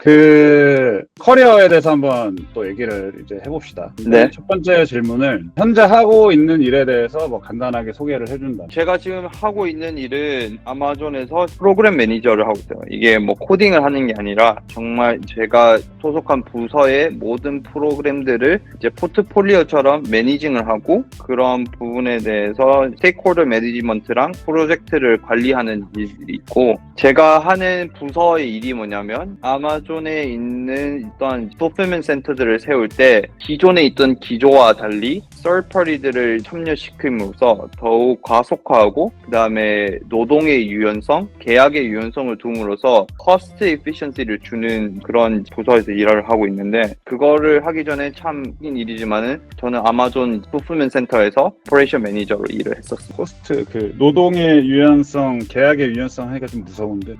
그 커리어에 대해서 한번 또 얘기를 이제 해봅시다. 네. 첫 번째 질문을 현재 하고 있는 일에 대해서 뭐 간단하게 소개를 해준다. 제가 지금 하고 있는 일은 아마존에서 프로그램 매니저를 하고 있어요. 이게 뭐 코딩을 하는 게 아니라 정말 제가 소속한 부서의 모든 프로그램들을 이제 포트폴리오처럼 매니징을 하고 그런 부분에 대해서 스테이크홀더 매니지먼트랑 프로젝트를 관리하는 일이 있고 제가 하는 부서의 일이 뭐냐면 아마존에 있는 어떤 소프트맨 센터들을 세울 때 기존에 있던 기조와 달리 썰퍼리들을 참여시킴으로써 더욱 과속화하고 그 다음에 노동의 유연성, 계약의 유연성을 둠으로써 커스트 에피션시를 주는 그런 부서에서 일을 하고 있는데 그거를 하기 전에 참인 일이지만은 저는 아마존 소프트맨 센터에서 오퍼레이션 매니저로 일을 했었어요. 코스트 그 노동의 유연성, 계약의 유연성 하기가 좀 무서운데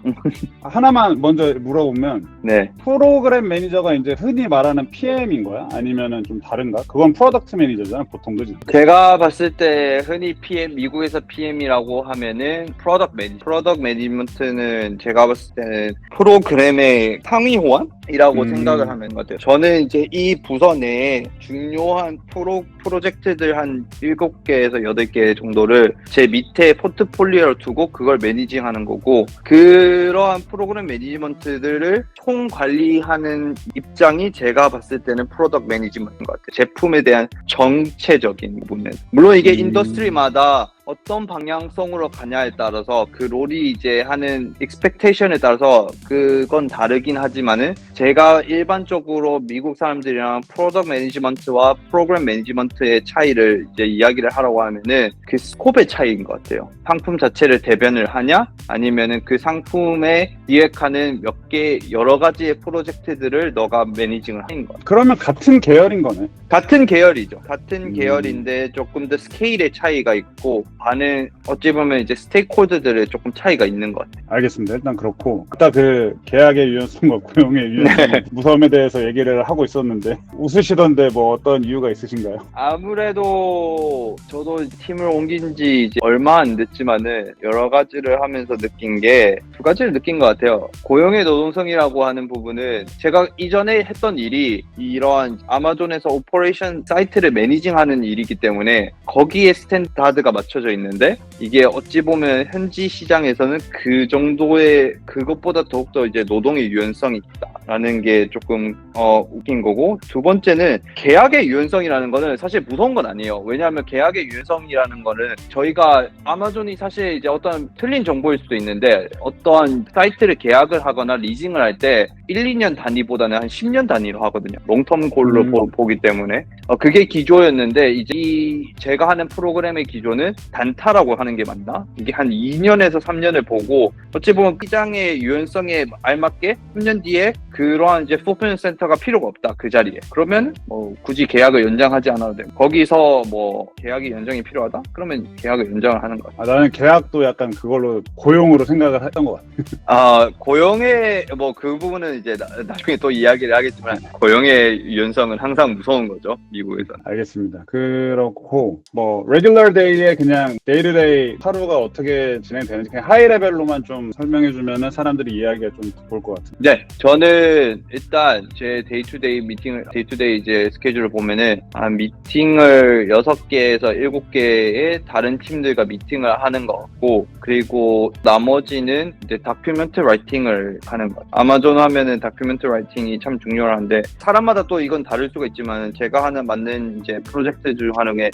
하나만 먼저 물어보면 네. 프로그램 매니저 가 이제 흔히 말하는 PM인 거야? 아니면은 좀 다른가? 그건 프로덕트 매니저잖아 보통 그지? 제가 봤을 때 흔히 PM 미국에서 PM이라고 하면은 프로덕트 매니 프로덕트 매니지먼트는 제가 봤을 때는 프로그램의 상위 호환이라고 음. 생각을 하는 것 같아요. 저는 이제 이 부서 내에 중요한 프로 프로젝트들 한 7개에서 8개 정도를 제 밑에 포트폴리오를 두고 그걸 매니징하는 거고 그러한 프로그램 매니지먼트들을 총 관리하는 입장이 제가 봤을 때는 프로덕트 매니지먼트인 것 같아요. 제품에 대한 정체적인 부분은 물론 이게 음. 인더스트리마다 어떤 방향성으로 가냐에 따라서 그 롤이 이제 하는 expectation에 따라서 그건 다르긴 하지만은 제가 일반적으로 미국 사람들이랑 프로덕트 매니지먼트와 프로그램 매니지먼트의 차이를 이제 이야기를 하라고 하면은 그 스콥의 차이인 것 같아요. 상품 자체를 대변을 하냐 아니면은 그 상품에 기획하는 몇 개 여러 가지의 프로젝트들을 너가 매니징을 하는 것. 그러면 같은 계열인 거네. 같은 계열이죠. 같은 음. 계열인데 조금 더 스케일의 차이가 있고 반은 어찌 보면 이제 스테이크홀더들의 조금 차이가 있는 것 같아요. 알겠습니다. 일단 그렇고 아까 그 계약의 유연성과 고용의 유연성 네. 무서움에 대해서 얘기를 하고 있었는데 웃으시던데 뭐 어떤 이유가 있으신가요? 아무래도 저도 팀을 옮긴 지 이제 얼마 안 됐지만은 여러 가지를 하면서 느낀 게 두 가지를 느낀 것 같아요. 고용의 노동성이라고 하는 부분은 제가 이전에 했던 일이 이러한 아마존에서 오퍼레이션 사이트를 매니징하는 일이기 때문에 거기에 스탠다드가 맞춰져 있는데 이게 어찌 보면 현지 시장에서는 그 정도의 그것보다 더욱더 이제 노동의 유연성이 있다라는 게 조금 어 웃긴 거고 두 번째는 계약의 유연성이라는 거는 사실 무서운 건 아니에요. 왜냐하면 계약의 유연성이라는 거는 저희가 아마존이 사실 이제 어떤 틀린 정보일 수도 있는데 어떠한 사이트를 계약을 하거나 리징을 할 때 1, 2년 단위보다는 한 10년 단위로 하거든요. 롱텀 골로 음. 보, 보기 때문에 어, 그게 기조였는데 이제 이 제가 하는 프로그램의 기조는 단타라고 하는 게 맞나? 이게 한 2년에서 3년을 보고 어찌 보면 시장의 유연성에 알맞게 3년 뒤에 그러한 이제 fulfillment 센터가 필요가 없다 그 자리에 그러면 뭐 굳이 계약을 연장하지 않아도 되고 거기서 뭐 계약이 연장이 필요하다 그러면 계약을 연장을 하는 거죠. 아, 나는 계약도 약간 그걸로 고용으로 생각을 했던 것 같아. 아 고용의 뭐 그 부분은 이제 나, 나중에 또 이야기를 하겠지만 고용의 유연성은 항상 무서운 거죠 미국에서. 알겠습니다. 그렇고 뭐 레귤러 데이에 그냥 데이르데이 하루가 어떻게 진행되는지 그냥 하이 레벨로만 좀 설명해 주면은 사람들이 이해하기가 좀 좋을 것 같아요. 네, 저는 일단 제 데이투데이 미팅을 데이투데이 이제 스케줄을 보면은 한 미팅을 6개에서 7개의 다른 팀들과 미팅을 하는 것 같고 그리고 나머지는 이제 다큐멘트 라이팅을 하는 것 같아요. 아마존 하면은 다큐멘트 라이팅이 참 중요한데 사람마다 또 이건 다를 수가 있지만 제가 하는 맞는 이제 프로젝트 중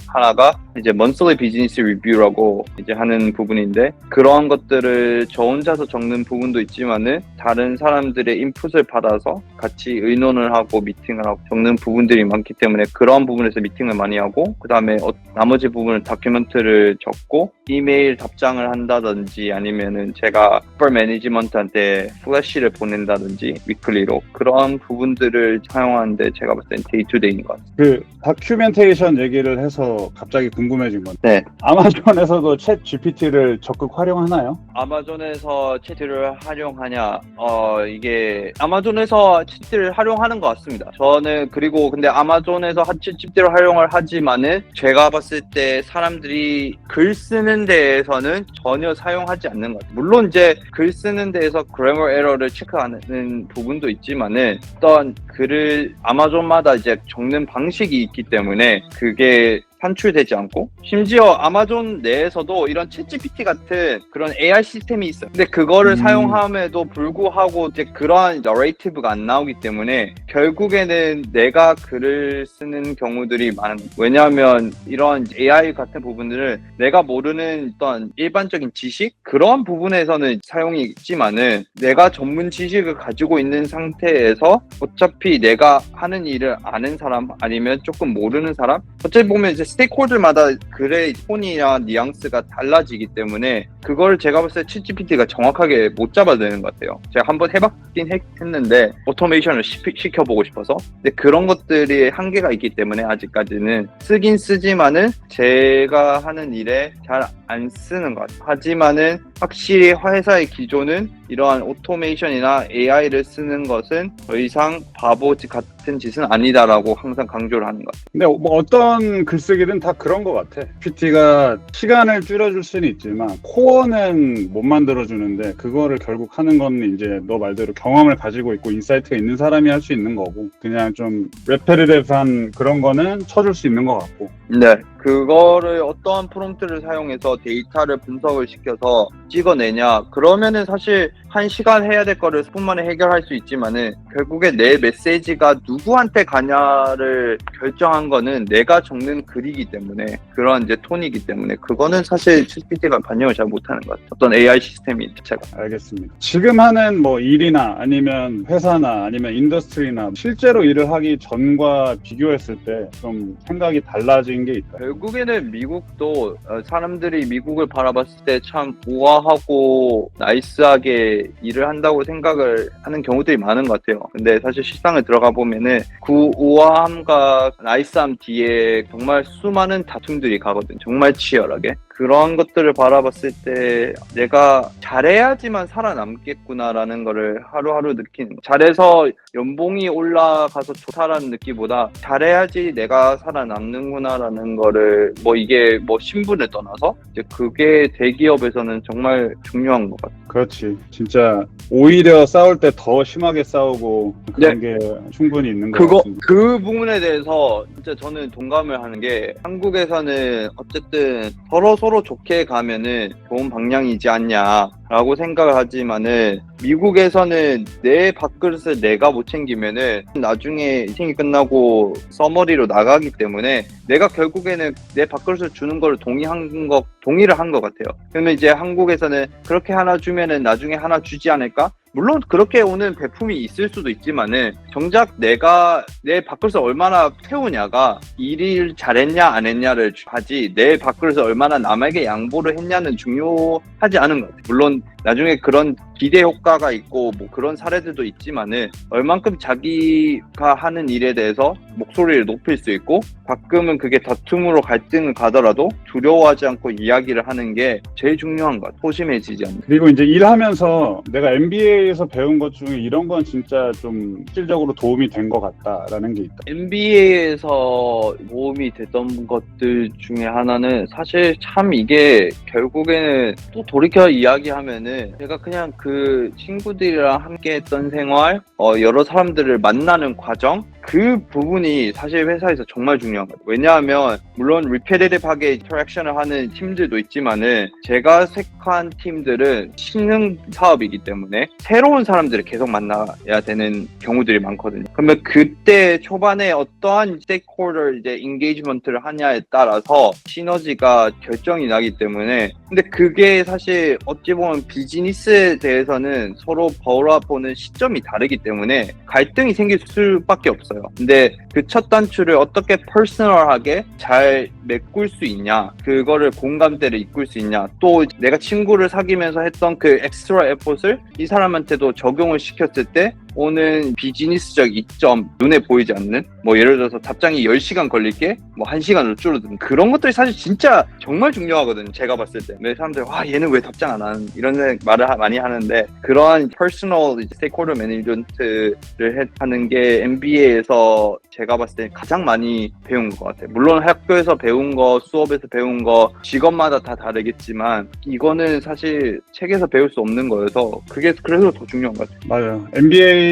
하나가 이제 monthly business review라고 이제 하는 부분인데 그러한 것들을 저 혼자서 적는 부분도 있지만은 다른 사람들의 인풋을 받아서 같이 의논을 하고 미팅을 하고 적는 부분들이 많기 때문에 그러한 부분에서 미팅을 많이 하고 그 다음에 나머지 부분을 다큐멘트를 적고 이메일 답장을 한다든지 아니면은 제가 슈퍼 매니지먼트한테 플래시를 보낸다든지 위클리로 그러한 부분들을 사용하는데 제가 봤을 땐 데이 투 데이인 것 같아요. 그 다큐멘테이션 얘기를 해서 갑자기 궁금해진 건데 네. 아마존에서도 챗 GPT를 적극 활용하나요? 아마존에서 채트를 활용하냐? 어 이게 아마존 아마존에서 칩들을 활용하는 것 같습니다. 저는 그리고 근데 아마존에서 하치 칩들을 활용을 하지만은 제가 봤을 때 사람들이 글 쓰는 데에서는 전혀 사용하지 않는 것 같아요. 물론 이제 글 쓰는 데에서 그래머 에러를 체크하는 부분도 있지만은 어떤 글을 아마존마다 이제 적는 방식이 있기 때문에 그게 산출되지 않고 심지어 아마존 내에서도 이런 챗GPT 같은 그런 AI 시스템이 있어요. 근데 그거를 음. 사용함에도 불구하고 이제 그러한 너레이티브가 안 나오기 때문에 결국에는 내가 글을 쓰는 경우들이 많은 거예요. 왜냐하면 이런 AI 같은 부분들을 내가 모르는 어떤 일반적인 지식 그런 부분에서는 사용이 있지만은 내가 전문 지식을 가지고 있는 상태에서 어차피 내가 하는 일을 아는 사람 아니면 조금 모르는 사람 어차피 보면 이제 스테이크홀더마다 글의 톤이나 뉘앙스가 달라지기 때문에 그걸 제가 봤을 때 챗GPT가 정확하게 못 잡아내는 것 같아요. 제가 한번 해봤긴 했, 는데 오토메이션을 시, 시켜보고 싶어서 근데 그런 것들이 한계가 있기 때문에 아직까지는 쓰긴 쓰지만은 제가 하는 일에 잘 안 쓰는 것 같아요. 하지만은 확실히 회사의 기조는 이러한 오토메이션이나 AI를 쓰는 것은 더 이상 바보 같은 짓은 아니다라고 항상 강조를 하는 것 같아요. 근데 뭐 어떤 글쓰기든 다 그런 것 같아. PT가 시간을 줄여줄 수는 있지만 코어는 못 만들어주는데 그거를 결국 하는 건 이제 너 말대로 경험을 가지고 있고 인사이트가 있는 사람이 할 수 있는 거고 그냥 좀 레페르랩한 그런 거는 쳐줄 수 있는 것 같고. 네, 그거를 어떠한 프롬프트를 사용해서 데이터를 분석을 시켜서 찍어내냐 그러면은 사실 한 시간 해야 될 거를 10분 만에 해결할 수 있지만은 결국에 내 메시지가 누구한테 가냐를 결정한 거는 내가 적는 글이기 때문에 그런 이제 톤이기 때문에 그거는 사실 ChatGPT가 반영을 잘 못하는 것 같아요. 어떤 AI 시스템이 자체가. 알겠습니다. 지금 하는 뭐 일이나 아니면 회사나 아니면 인더스트리나 실제로 일을 하기 전과 비교했을 때 좀 생각이 달라진 게 있다. 결국 에는 미국도 어, 사람들이 미국을 바라봤을 때 참 우아하고 나이스하게 일을 한다고 생각을 하는 경우들이 많은 것 같아요. 근데 사실 실상을 들어가 보면은 그 우아함과 나이스함 뒤에 정말 수많은 다툼들이 가거든. 정말 치열하게. 그런 것들을 바라봤을 때 내가 잘해야지만 살아남겠구나라는 거를 하루하루 거. 잘해서 연봉이 올라가서 좋다라는 느낌보다 잘해야지 내가 살아남는구나라는 거를 뭐 이게 뭐 신분을 떠나서 이제 그게 대기업에서는 정말 중요한 것 같아요. 그렇지. 진짜 오히려 싸울 때 더 심하게 싸우고 그런 게 충분히 있는 것 그거 같습니다. 그 부분에 대해서 진짜 저는 동감을 하는 게 한국에서는 어쨌든 서로 서로 좋게 가면은 좋은 방향이지 않냐라고 생각을 하지만은 미국에서는 내 밥그릇을 내가 못 챙기면은 나중에 인생이 끝나고 써머리로 나가기 때문에 내가 결국에는 내 밥그릇을 주는 걸 동의한 거 동의를 한 것 같아요. 그러면 이제 한국에서는 그렇게 하나 주 면은 나중에 하나 주지 않을까? 물론 그렇게 오는 배품이 있을 수도 있지만은 정작 내가 내 밥그릇을 얼마나 태우냐가 일을 잘했냐 안 했냐를 하지 내 밥그릇을 얼마나 남에게 양보를 했냐는 중요하지 않은 것 같아요. 물론 나중에 그런 기대 효과가 있고 뭐 그런 사례들도 있지만은 얼만큼 자기가 하는 일에 대해서 목소리를 높일 수 있고 가끔은 그게 다툼으로 갈등을 가더라도 두려워하지 않고 이야기를 하는 게 제일 중요한 것 같아요. 소심해지지 않는. 그리고 이제 일하면서 내가 MBA에서 배운 것 중에 이런 건 진짜 좀 실질적으로 도움이 된 것 같다라는 게 있다. NBA에서 도움이 됐던 것들 중에 하나는 사실 참 이게 결국에는 또 돌이켜 이야기하면은 제가 그냥 그 친구들이랑 함께 했던 생활, 어, 여러 사람들을 만나는 과정, 그 부분이 사실 회사에서 정말 중요한 거예요. 왜냐하면 물론 리페리티브하게 인터랙션을 하는 팀들도 있지만은 제가 색한 팀들은 신흥 사업이기 때문에 새로운 사람들을 계속 만나야 되는 경우들이 많거든요. 그러면 그때 초반에 어떠한 스테이크홀더 이제 인게이지먼트를 하냐에 따라서 시너지가 결정이 나기 때문에 근데 그게 사실 어찌 보면 비즈니스에 대해서는 서로 바라보는 시점이 다르기 때문에 갈등이 생길 수밖에 없어요. 근데 그 첫 단추를 어떻게 퍼스널하게 잘 메꿀 수 있냐, 그거를 공감대를 이끌 수 있냐, 또 내가 친구를 사귀면서 했던 그 엑스트라 에포를 이 사람한테도 적용을 시켰을 때 오는 비즈니스적 이점, 눈에 보이지 않는, 뭐 예를 들어서 답장이 10시간 걸릴 게 뭐 1시간으로 줄어드는 그런 것들이 사실 진짜 정말 중요하거든요. 제가 봤을 때. 왜 사람들이 와, 얘는 왜 답장 안 하는 이런 생- 말을 하- 많이 하는데 그러한 퍼스널 스테이크홀더 매니지먼트를 해- 하는 게 MBA에서 제가 봤을 때 가장 많이 배운 것 같아요. 물론 학교에서 배운 거, 수업에서 배운 거, 직업마다 다 다르겠지만 이거는 사실 책에서 배울 수 없는 거여서 그게 그래서 더 중요한 것 같아요. 맞아요. MBA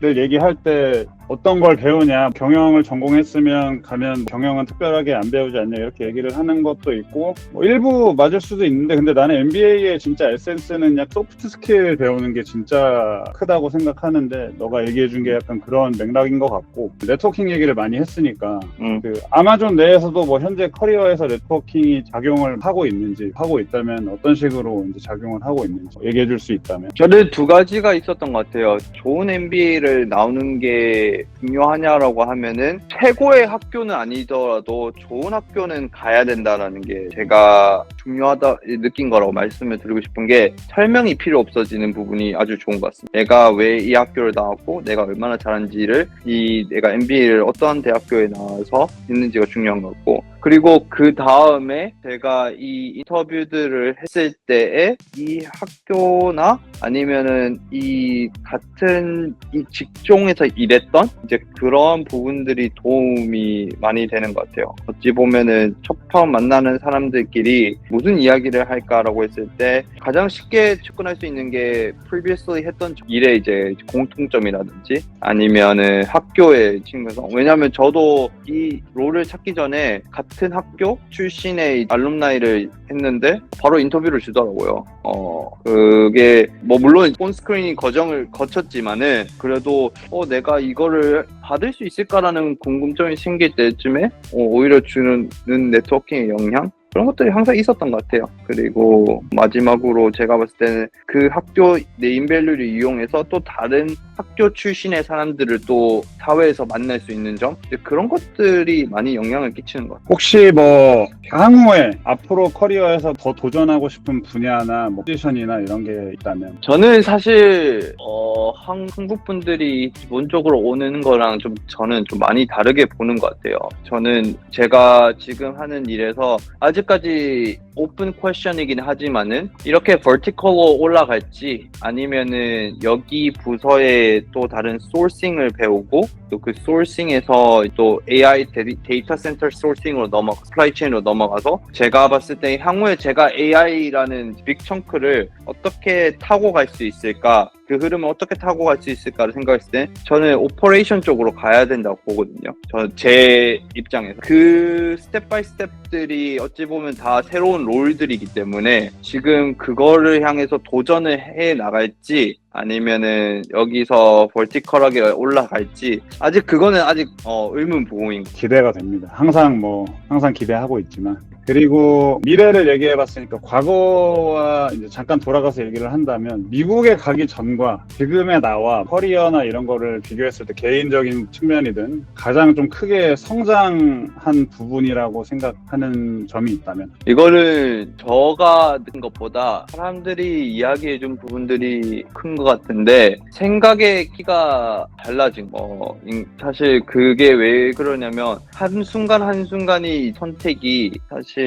를 얘기할 때 어떤 걸 배우냐, 경영을 전공했으면 가면 경영은 특별하게 안 배우지 않냐 이렇게 얘기를 하는 것도 있고 뭐 일부 맞을 수도 있는데 근데 나는 MBA의 진짜 에센스는 약 소프트 스킬 배우는 게 진짜 크다고 생각하는데 너가 얘기해 준 게 약간 그런 맥락인 것 같고 네트워킹 얘기를 많이 했으니까 음. 그 아마존 내에서도 뭐 현재 커리어에서 네트워킹이 작용을 하고 있는지 하고 있다면 어떤 식으로 이제 작용을 하고 있는지 얘기해 줄 수 있다면 저는 두 가지가 있었던 것 같아요. 좋은 MBA를 나오는 게 중요하냐라고 하면은 최고의 학교는 아니더라도 좋은 학교는 가야 된다라는 게 제가 중요하다 느낀 거라고 말씀을 드리고 싶은 게 설명이 필요 없어지는 부분이 아주 좋은 것 같습니다. 내가 왜 이 학교를 나왔고 내가 얼마나 잘한지를 이 내가 MBA를 어떠한 대학교에 나와서 있는지가 중요한 것 같고 그리고 그 다음에 제가 이 인터뷰들을 했을 때에 이 학교나 아니면은 이 같은 이 직종에서 일했던 이제 그런 부분들이 도움이 많이 되는 것 같아요. 어찌 보면은 첫 처음 만나는 사람들끼리 무슨 이야기를 할까라고 했을 때 가장 쉽게 접근할 수 있는 게 previously 했던 일의 이제 공통점이라든지 아니면은 학교의 친구성. 왜냐하면 저도 이 롤을 찾기 전에 같은 학교 출신의 알룸나이를 했는데 바로 인터뷰를 주더라고요. 어 그게 뭐 물론 폰 스크리닝 과정을 거쳤지만은 그래도 어 내가 이거를 받을 수 있을까라는 궁금점이 생길 때쯤에 어, 오히려 주는 네트워킹의 영향 그런 것들이 항상 있었던 것 같아요. 그리고 마지막으로 제가 봤을 때는 그 학교 네임밸류를 이용해서 또 다른 학교 출신의 사람들을 또 사회에서 만날 수 있는 점 그런 것들이 많이 영향을 끼치는 것 같아요. 혹시 뭐 향후에 앞으로 커리어에서 더 도전하고 싶은 분야나 뭐 포지션이나 이런 게 있다면 저는 사실 어, 한, 한국 분들이 기본적으로 오는 거랑 좀 저는 좀 많이 다르게 보는 것 같아요. 저는 제가 지금 하는 일에서 아직 까지 오픈 퀘션이긴 하지만은 이렇게 버티컬로 올라갈지 아니면은 여기 부서에 또 다른 소싱을 배우고 또 그 소싱에서 또 AI 데이- 데이터 센터 소싱으로 넘어 스플라이 체인으로 넘어가서 제가 봤을 때 향후에 제가 AI라는 빅 청크를 어떻게 타고 갈 수 있을까 그 흐름을 어떻게 타고 갈 수 있을까를 생각했을 때 저는 오퍼레이션 쪽으로 가야 된다고 보거든요. 저제 입장에서 그 스텝 바이 스텝들이 어찌 보면 다 새로운 롤들이기 때문에 지금 그거를 향해서 도전을 해 나갈지 아니면은 여기서 벌티컬하게 올라갈지 아직 그거는 아직 어, 의문부호인 거. 기대가 됩니다. 항상 뭐 항상 기대하고 있지만 그리고 미래를 얘기해 봤으니까 과거와 이제 잠깐 돌아가서 얘기를 한다면 미국에 가기 전과 지금의 나와 커리어나 이런 거를 비교했을 때 개인적인 측면이든 가장 좀 크게 성장한 부분이라고 생각하는 점이 있다면? 이거를 저가 든 것보다 사람들이 이야기해 준 부분들이 큰 것 같은데 생각의 키가 달라진 거. 인- 사실 그게 왜 그러냐면 한순간 한순간이 선택이 사실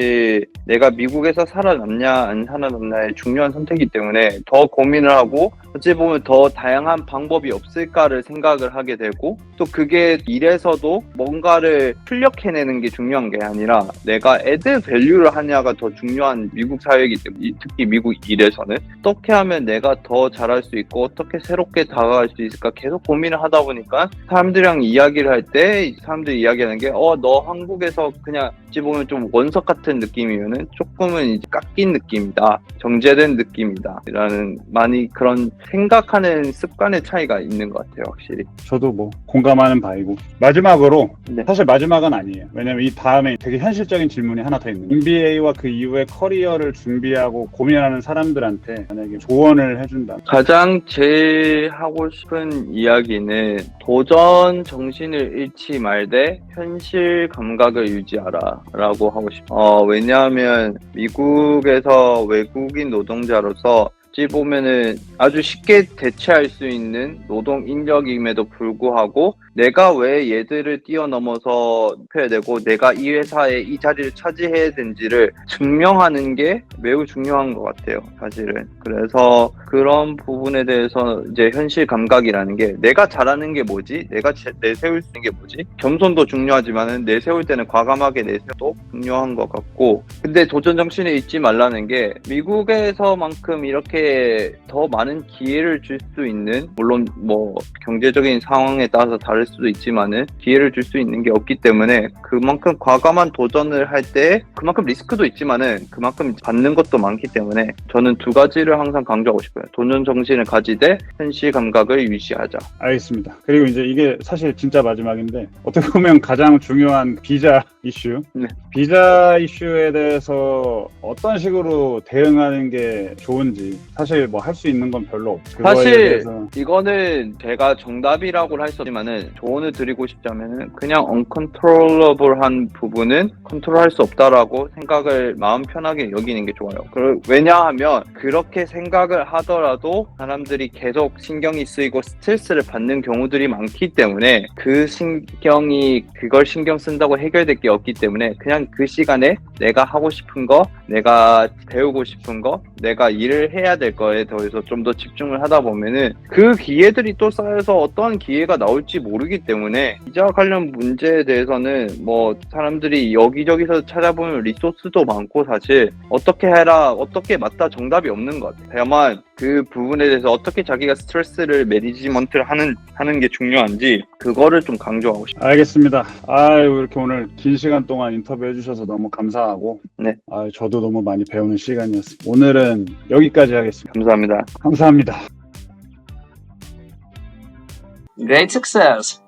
내가 미국에서 살아남냐 안 살아남냐의 중요한 선택이기 때문에 더 고민을 하고 어찌 보면 더 다양한 방법이 없을까를 생각을 하게 되고 또 그게 일에서도 뭔가를 출력해내는 게 중요한 게 아니라 내가 애드 밸류를 하냐가 더 중요한 미국 사회이기 때문에 특히 미국 일에서는. 어떻게 하면 내가 더 잘할 수 있고 어떻게 새롭게 다가갈 수 있을까 계속 고민을 하다 보니까 사람들이랑 이야기를 할 때 사람들이 이야기하는 게 어 너 한국에서 그냥 어찌 보면 좀 원석 같은 느낌이면은 조금은 이제 깎인 느낌이다 정제된 느낌이다 라는 많이 그런 생각하는 습관의 차이가 있는 것 같아요 확실히 저도 뭐 공감하는 바이고 마지막으로 네. 사실 마지막은 아니에요. 왜냐면 이 다음에 되게 현실적인 질문이 하나 더 있는 거예요. MBA와 그 이후에 커리어를 준비하고 고민하는 사람들한테 만약에 조언을 해준다. 가장 제일 하고 싶은 이야기는 도전 정신을 잃지 말되 현실 감각을 유지하라 라고 하고 싶어요. 어, 왜냐하면 미국에서 외국인 노동자로서 어찌 보면은 아주 쉽게 대체할 수 있는 노동 인력임에도 불구하고 내가 왜 얘들을 뛰어넘어서 해야 되고 내가 이 회사에 이 자리를 차지해야 되는지를 증명하는 게 매우 중요한 것 같아요 사실은. 그래서 그런 부분에 대해서 이제 현실 감각이라는 게 내가 잘하는 게 뭐지? 내가 제- 내세울 수 있는 게 뭐지? 겸손도 중요하지만은 내세울 때는 과감하게 내세워도 중요한 것 같고. 근데 도전 정신에 잊지 말라는 게 미국에서만큼 이렇게 더 많은 기회를 줄 수 있는 물론 뭐 경제적인 상황에 따라서 다를 수도 있지만은 기회를 줄 수 있는 게 없기 때문에 그만큼 과감한 도전을 할 때 그만큼 리스크도 있지만은 그만큼 받는 것도 많기 때문에 저는 두 가지를 항상 강조하고 싶어요. 도전 정신을 가지되 현실 감각을 유지하자. 알겠습니다. 그리고 이제 이게 사실 진짜 마지막인데 어떻게 보면 가장 중요한 비자 이슈. 네. 비자 이슈에 대해서 어떤 식으로 대응하는 게 좋은지 사실 뭐 할 수 있는 건 별로 없고 사실 이거는 제가 정답이라고 할 수 없지만은 조언을 드리고 싶자면은 그냥 uncontrollable한 부분은 컨트롤할 수 없다라고 생각을 마음 편하게 여기는 게 좋아요. 그- 왜냐하면 그렇게 생각을 하더라도 사람들이 계속 신경이 쓰이고 스트레스를 받는 경우들이 많기 때문에 그 신경이 그걸 신경 쓴다고 해결될 게 없기 때문에 그냥 그 시간에 내가 하고 싶은 거, 내가 배우고 싶은 거, 내가 일을 해야 될 거에 더해서 좀 더 집중을 하다 보면은 그 기회들이 또 쌓여서 어떤 기회가 나올지 모르기 때문에 비자 관련 문제에 대해서는 뭐 사람들이 여기저기서 찾아보면 리소스도 많고 사실 어떻게 해라 어떻게 맞다 정답이 없는 것 같아요. 다만 그 부분에 대해서 어떻게 자기가 스트레스를 매니지먼트를 하는 하는 게 중요한지 그거를 좀 강조하고 싶어요. 알겠습니다. 아유 이렇게 오늘 긴 시간 동안 인터뷰 해 주셔서 너무 감사하고 네. 아 저도 너무 많이 배우는 시간이었습니다. 오늘은 여기까지 하겠습니다. 감사합니다. 감사합니다. Great success!